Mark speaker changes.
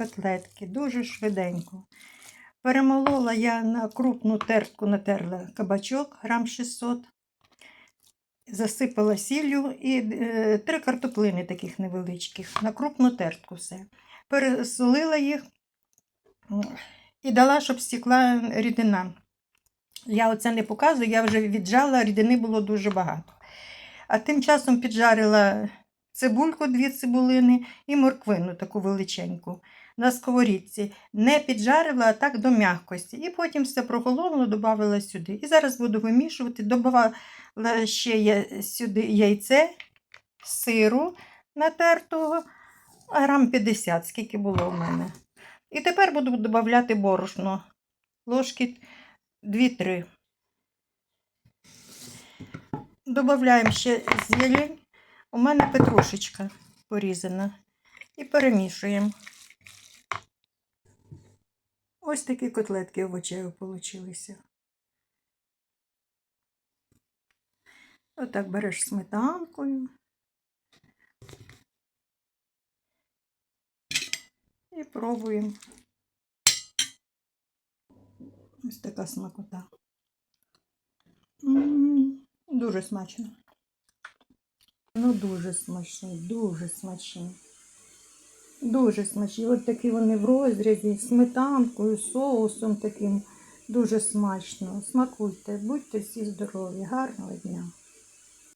Speaker 1: котлетки, дуже швиденько. Перемолола я на крупну тертку, натерла кабачок, грам 600, засипала сіллю і е, три картоплини таких невеличких, на крупну тертку все. Пересолила їх і дала, щоб стікла рідина. Я оце не показую, я вже віджала, рідини було дуже багато. А тим часом піджарила цибульку, дві цибулини і морквину таку величеньку на сковорідці. Не піджарила, а так до м'якості. І потім все прохолонуло, додавала сюди. І зараз буду вимішувати. Додавала ще сюди яйце, сиру натертого, грам 50, скільки було в мене. І тепер буду додавати борошно. Ложки 2-3. Додаємо ще зелень. У мене петрушечка порізана. І перемішуємо. Ось такі котлетки овочеві получилися. Отак береш сметанкою. І пробуємо. Ось така смакота. Дуже смачно. Ну, дуже смачні, дуже смачні. Дуже смачні. От такі вони в розрізі, сметанкою, соусом таким. Дуже смачно. Смакуйте, будьте всі здорові. Гарного дня.